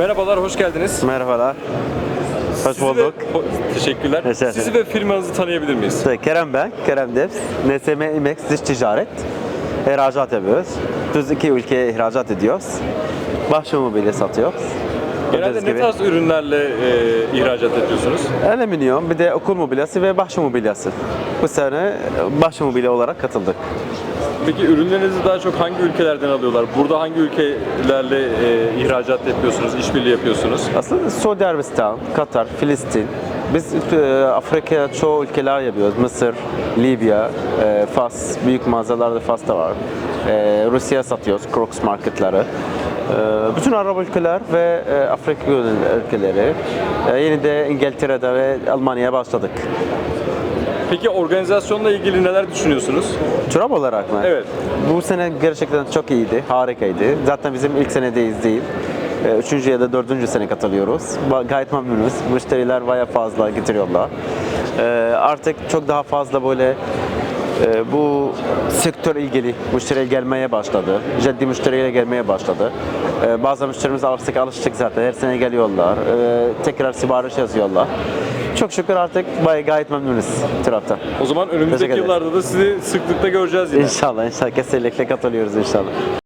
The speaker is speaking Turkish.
Merhabalar, hoş geldiniz. Merhabalar. Hoş Sizi ve- bulduk. Ho- teşekkürler. Teşekkür. Sizi ve firmanızı tanıyabilir miyiz? Kerem ben, Kerem Devs. NSM İmex Dış Ticaret. İhracat yapıyoruz. 32 ülkeye ihracat ediyoruz. Bahçe mobilya satıyoruz. Genelde ne gibi. tarz ürünlerle e, ihracat ediyorsunuz? Alüminyum, bir de okul mobilyası ve bahçe mobilyası. Bu sene bahçe mobilya olarak katıldık. Peki ürünlerinizi daha çok hangi ülkelerden alıyorlar? Burada hangi ülkelerle e, ihracat yapıyorsunuz, işbirliği yapıyorsunuz? Aslında Suudi Arabistan, Katar, Filistin. Biz e, Afrika'ya çoğu ülkeler yapıyoruz. Mısır, Libya, e, Fas, büyük mağazalarda Fas'ta var. E, Rusya satıyoruz, Crocs marketları. E, bütün Arap ülkeler ve e, Afrika ülkeleri. E, yeni de İngiltere'de ve Almanya'ya başladık. Peki organizasyonla ilgili neler düşünüyorsunuz? Çorap olarak mı? Evet. Bu sene gerçekten çok iyiydi, harikaydı. Zaten bizim ilk senedeyiz değil. Ee, Üçüncü ya da dördüncü sene katılıyoruz. Gayet memnunuz. Müşteriler bayağı fazla getiriyorlar. Ee, Artık çok daha fazla böyle e, bu sektör ilgili müşteriye gelmeye başladı. Ciddi müşteriyle gelmeye başladı. Ee, Bazı müşterimiz artık alıştık zaten. Her sene geliyorlar. Tekrar sipariş yazıyorlar. Çok şükür artık gayet memnunuz tarafta. O zaman önümüzdeki yıllarda da sizi sıklıkla göreceğiz yine. İnşallah, inşallah kesinlikle katılıyoruz inşallah.